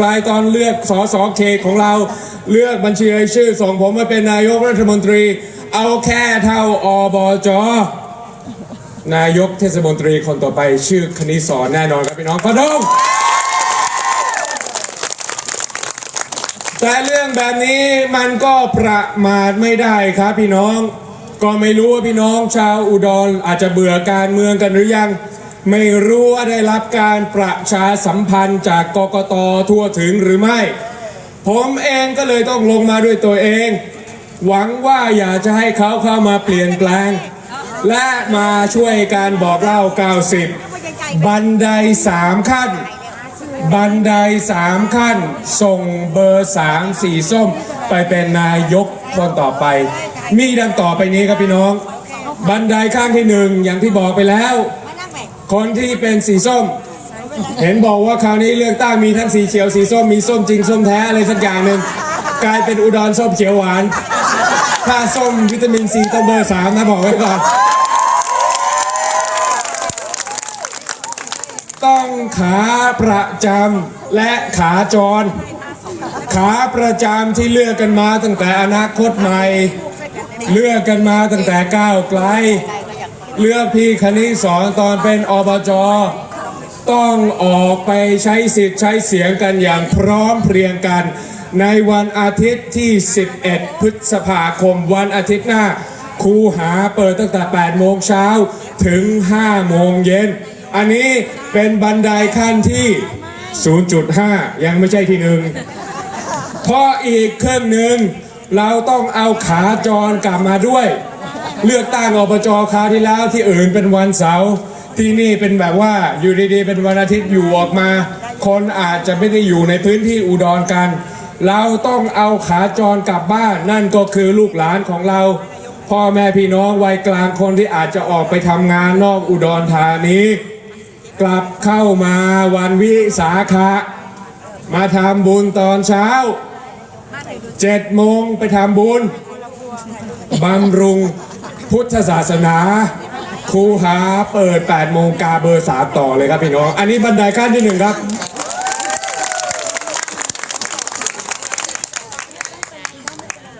ไกลตอนเลือกสสเขตของเรา เลือกบัญชีรายชื่อส่งผมมาเป็นนายกรัฐมนตรี เอาแค่เท่าอบจนายกเทศมนตรีคนต่อไปชื่อคณิสอนแน่นอนครับพี่น้องพะดงแต่เรื่องแบบนี้มันก็ประมาทไม่ได้ครับพี่น้อง ก็ไม่รู้ว่าพี่น้องชาวอุดรอาจจะเบื่อการเมืองกันหรือยัง ไม่รู้ว่าได้รับการประชาสัมพันธ์จากกกตทั่วถึงหรือไม่ ผมเองก็เลยต้องลงมาด้วยตัวเอง หวังว่าอยากจะให้เขาเข้ามาเปลี่ยนแปลง และมาช่วยการบอกเล่า 90 บันไดสามขั้น บันไดสามขั้น ส่งเบอร์สามสีส้ม ไปเป็นนายกคนต่อไป มีดังต่อไปนี้ครับพี่น้อง บันไดข้างที่หนึ่งอย่างที่บอกไปแล้ว คนที่เป็นสีส้ม เห็นบอกว่าคราวนี้เลือกตั้งมีทั้งสีเขียวสีส้มมีส้มจริงส้มแท้อะไรสักอย่างหนึ่งกลายเป็นอุดรส้มเขียวหวาน ถ้าส้มวิตามินซีต้องเบอร์สามนะบอกไว้ก่อน ต้องขาประจำและขาจร ขาประจำที่เลือกกันมาตั้งแต่อนาคตใหม่ เลือกกันมาตั้งแต่ก้าวไกล เลือกพี่คณิสอนตอนเป็นอบจต้องออกไปใช้สิทธิ์ใช้เสียงกันอย่างพร้อมเพรียงกัน ในวันอาทิตย์ที่ 11 พฤษภาคมวันอาทิตย์หน้าคูหาเปิดตั้งแต่ 8 โมงเช้าถึง 5 โมงเย็น อันนี้เป็นบันไดขั้นที่ 0.5 ยังไม่ใช่ที่หนึ่งเพราะอีกครึ่งหนึ่งเราต้องเอาขาจรกลับมาด้วย เลือกตั้งอบจคราวที่แล้วที่อื่นเป็นวันเสาร์ที่นี่เป็นแบบว่าอยู่ดีๆ เป็นวันอาทิตย์อยู่ออกมา คนอาจจะไม่ได้อยู่ในพื้นที่อุดรกัน เราต้องเอาขาจรกลับบ้านนั่นก็คือลูกหลานของเรา พ่อแม่พี่น้องวัยกลางคนที่อาจจะออกไปทำงานนอกอุดรธานีกลับเข้ามาวันวิสาขะมาทำบุญตอนเช้าเจ็ดโมงไปทำบุญบำรุง พุทธศาสนาครูหาเปิด 8 โมงกาเบอร์สามต่อเลยครับพี่น้อง อันนี้บันไดขั้นที่หนึ่งครับ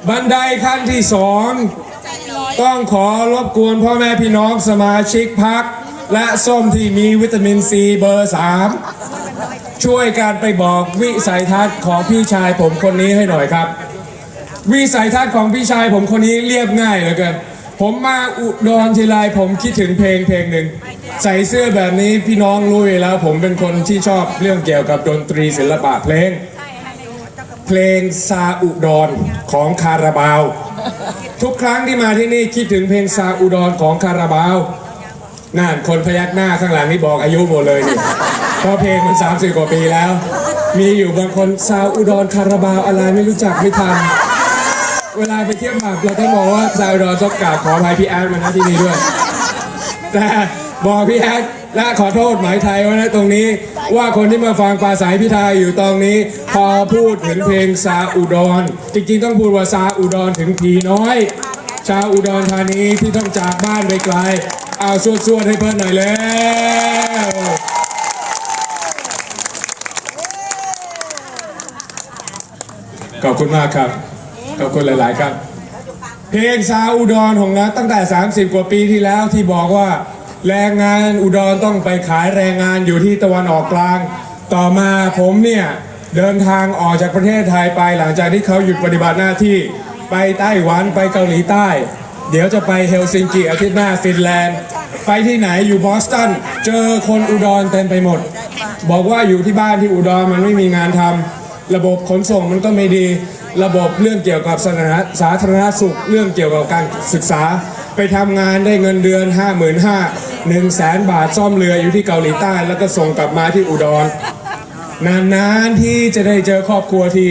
บันไดขั้นที่สองต้องขอรบกวนพ่อแม่พี่น้องสมาชิกพัก และส้มที่มีวิตามินซีเบอร์สามช่วยการไปบอกวิสัยทัศน์ของพี่ชายผมคนนี้ให้หน่อยครับ วิสัยทัศน์ของพี่ชายผมคนนี้เรียบง่ายเหลือเกิน ผมมาอุดรทีไรผมคิดถึงเพลงเพลงหนึ่งใส่เสื้อแบบนี้พี่น้องรู้อยู่แล้ว ผมเป็นคนที่ชอบเรื่องเกี่ยวกับดนตรีศิลปะเพลง เพลงซาอุดรของคาราบาว ทุกครั้งที่มาที่นี่คิดถึงเพลงซาอุดรของคาราบาวนั่นคนพยักหน้าข้างหลังนี่บอกอายุหมดเลยนี่เพราะเพลงมัน30กว่าปีแล้ว มีอยู่บางคนซาอุดรคาราบาวอะไรไม่รู้จักไม่ทัน เวลาไปเที่ยวผับเราต้องบอกว่าซาวอุดรต้องกราบขออภัยพี่แอดมาณที่นี่ด้วย แต่บอกพี่แอดและขอโทษหมายไทยไว้นะตรงนี้ ว่าคนที่มาฟังปราสายพิไทยอยู่ตรงนี้ พอพูดถึงเพลงซาอุดร จริงๆ ต้องพูดว่าซาอุดรถึงผีน้อย ชาวอุดรธานีที่ต้องจากบ้านไปไกล เอาสวดๆให้เพื่อนหน่อยแล้วขอบคุณมากครับ ขอบคุณหลาย ๆ ครับ เพลงซาอุดรของนะตั้งแต่ 30 กว่าปีที่แล้วที่บอกว่า แรงงานอุดรต้องไปขายแรงงานอยู่ที่ตะวันออกกลาง ต่อมาผมเนี่ย เดินทางออกจากประเทศไทยไปหลังจากที่เขาหยุดปฏิบัติหน้าที่ไปไต้หวันไปเกาหลีใต้ เดี๋ยวจะไปเฮลซิงกิอาทิตย์หน้าฟินแลนด์ ไปที่ไหนอยู่บอสตันเจอคนอุดรเต็มไปหมด บอกว่าอยู่ที่บ้านที่อุดรมันไม่มีงานทำระบบขนส่งมันก็ไม่ดี ระบบเรื่องเกี่ยวกับสาธารณสาธารณสุข เรื่องเกี่ยวกับการศึกษา ไปทำงานได้เงินเดือน 5 5 0 0 0 1 0 0 0 0บาทซ่อมเรืออยู่ที่เกาหลีใต้ แล้วก็ส่งกลับมาที่อุดร นานๆที่จะได้เจอครอบครัวที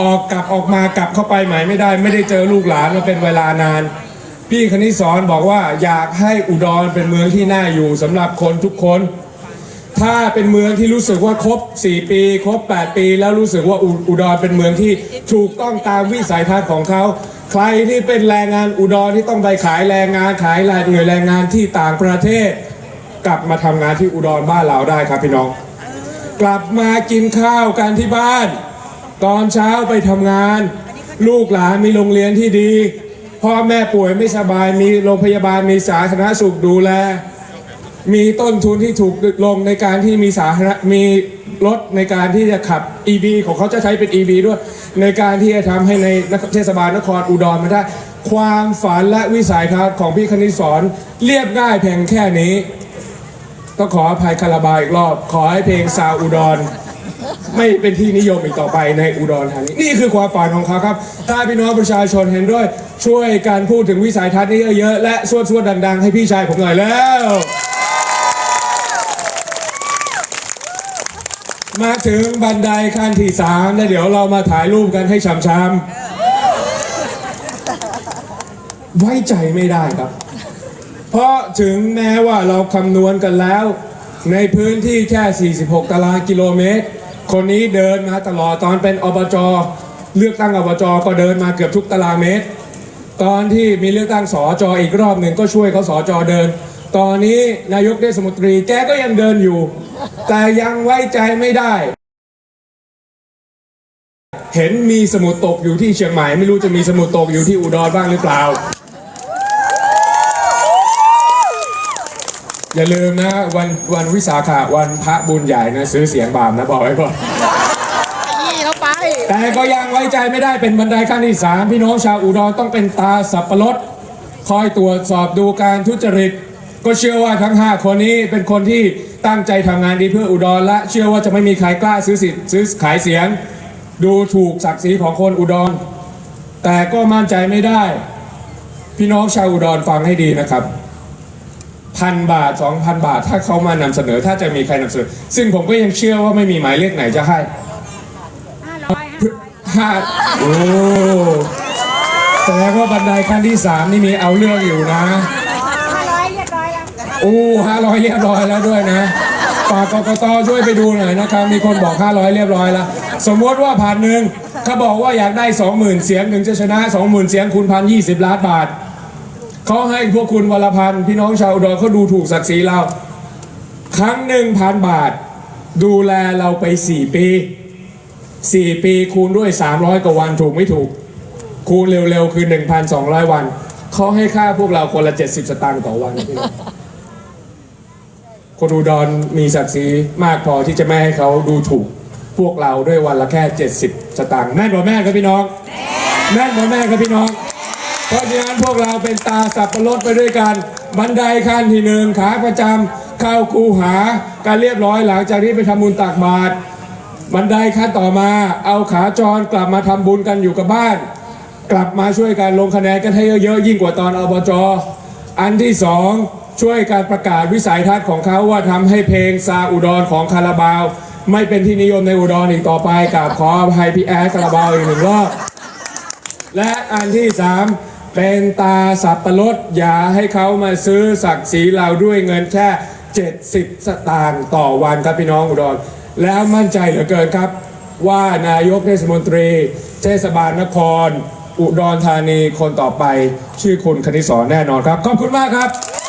ออกกลับออกมากลับเข้าไปใหม่ไม่ได้ ไม่ได้เจอลูกหลานมาเป็นเวลานาน พี่คณิสอนบอกว่าอยากให้อุดรเป็นเมืองที่น่าอยู่สำหรับคนทุกคน ถ้าเป็นเมืองที่รู้สึกว่าครบ 4 ปี ครบ 8 ปี แล้วรู้สึกว่าอุอดรเป็นเมืองที่ถูกต้องตามวิสัยทัศน์ของเขา ใครที่เป็นแรงงานอุดรที่ต้องไปขายแรงงานขายแรงเหนื่อยแรงงานที่ต่างประเทศ กลับมาทำงานที่อุดรบ้านเราได้ครับพี่น้อง กลับมากินข้าวกันที่บ้าน ตอนเช้าไปทำงาน ลูกหลานมีโรงเรียนที่ดีพ่อแม่ป่วยไม่สบายมีโรงพยาบาลมีสาธารณสุขดูแล มีต้นทุนที่ถูกลงในการที่มีสาธารณมีรถในการที่จะขับ EV ของเขาจะใช้เป็น EV ด้วย ในการที่จะทำให้ในเทศบาลนครอุดรมาได้ความฝันและวิสัยทัศน์ของพี่คณิตสอนเรียบง่ายเพียงแค่นี้ต้องขออภัยคาราบาอีกรอบ ขอให้เพลงซาวอุดร ไม่เป็นที่นิยมอีกต่อไปในอุดรธานีนี่คือความฝันของเขาครับ ถ้าพี่น้องประชาชนเห็นด้วย ช่วยการพูดถึงวิสัยทัศน์นี้เยอะๆและสวดๆดัง ๆ ให้พี่ชายผมหน่อยแล้ว มาถึงบันไดขั้นที่สามแล้วเดี๋ยวเรามาถ่ายรูปกันให้ช้ำๆไว้ใจไม่ได้ครับ เพราะถึงแม้ว่าเราคำนวณกันแล้ว ในพื้นที่แค่ 46 ตารางกิโลเมตร คนนี้เดินมาตลอดตอนเป็นอบจเลือกตั้งอบจก็เดินมาเกือบทุกตารางเมตร ตอนที่มีเลือกตั้งสอจออีกรอบหนึ่งก็ช่วยเขาสอจอเดิน ตอนนี้นายกเทศมนตรีแกก็ยังเดินอยู่ แต่ยังไว้ใจไม่ได้ เห็นมีสมุดตกอยู่ที่เชียงใหม่ ไม่รู้จะมีสมุดตกอยู่ที่อุดรบ้างหรือเปล่า อย่าลืมนะวันวันวิสาขะวันพระบุญใหญ่นะซื้อเสียงบาปนะบอกไว้ก่อนยี่เข้าไปแต่ก็ยังไว้ใจไม่ได้เป็นบันไดขั้นที่สามพี่น้องชาวอุดรต้องเป็นตาสับปะรดคอยตรวจสอบดูการทุจริต ก็เชื่อว่าทั้ง 5 คนนี้เป็นคนที่ ตั้งใจทำงานดีเพื่ออุดรและ เชื่อว่าจะไม่มีใครกล้าซื้อสิทธิ์ซื้อขายเสียง ดูถูกศักดิ์ศรีของคนอุดร แต่ก็มั่นใจไม่ได้ พี่น้องชาวอุดรฟังให้ดีนะครับพันบาทสองพันบาท ถ้าเขามานำเสนอถ้าจะมีใครนำเสนอ ซึ่งผมก็ยังเชื่อว่าไม่มีหมายเลขไหนจะให้ห้าร้อยห้าโอ้แสดงว่าบันไดขั้นที่สามนี่มีเอาเรื่องอยู่นะ โอ้ห้าร้อยเรียบร้อยแล้วด้วยนะฝากกกตช่วยไปดูหน่อยนะครับ มีคนบอก 500 เรียบร้อยแล้ว สมมติว่าผ่านหนึ่งเขาบอกว่าอยากได้ 20,000 เสียงถึงจะชนะ 20,000 เสียงคูณพันยี่สิบล้านบาทเขาให้พวกคุณวันละพันพี่น้องชาวอุดรเขาดูถูกศักดิ์ศรีเรา ครั้งหนึ่งพันบาท ดูแลเราไป 4 ปี 4 ปีคูณด้วย 300 กว่าวันถูกไม่ถูก คูณเร็วๆ คือ 1,200 วันเขาให้ค่าพวกเราคนละ 70 สตางค์ต่อวันพี่น้อง คนอุดรมีศักดิ์ศรีมากพอที่จะไม่ให้เขาดูถูก พวกเราด้วยวันละแค่ 70 สตางค์แม่นบ่แม่ครับพี่น้อง แม่นบ่แม่ครับพี่น้อง เพราะฉะนั้นพวกเราเป็นตาสับปะรดไปด้วยกัน บันไดขั้นที่หนึ่งขาประจำเข้าคูหาการเรียบร้อยหลังจากที่ไปทำบุญตักบาตรบันไดขั้นต่อมาเอาขาจรกลับมาทำบุญกันอยู่กับบ้าน กลับมาช่วยกันลงคะแนนกันให้เยอะๆยิ่งกว่าตอนอบจอันที่สอง ช่วยการประกาศวิสัยทัศน์ของเขาว่าทำให้เพลงซาอุดรของคาราบาว ไม่เป็นที่นิยมในอุดรอีกต่อไปกับขออภัยพี่แอดคาราบาวอีกหนึ่งรอบและอันที่สามเป็นตาสับปะรดอย่าให้เขามาซื้อศักดิ์ศรีเราด้วยเงินแค่ 70 สตางค์ต่อวันครับพี่น้องอุดร แล้วมั่นใจเหลือเกินครับ ว่านายกเทศมนตรี เทศบาลนคร อุดรธานีคนต่อไป ชื่อคุณคณิสรแน่นอนครับ ขอบคุณมากครับ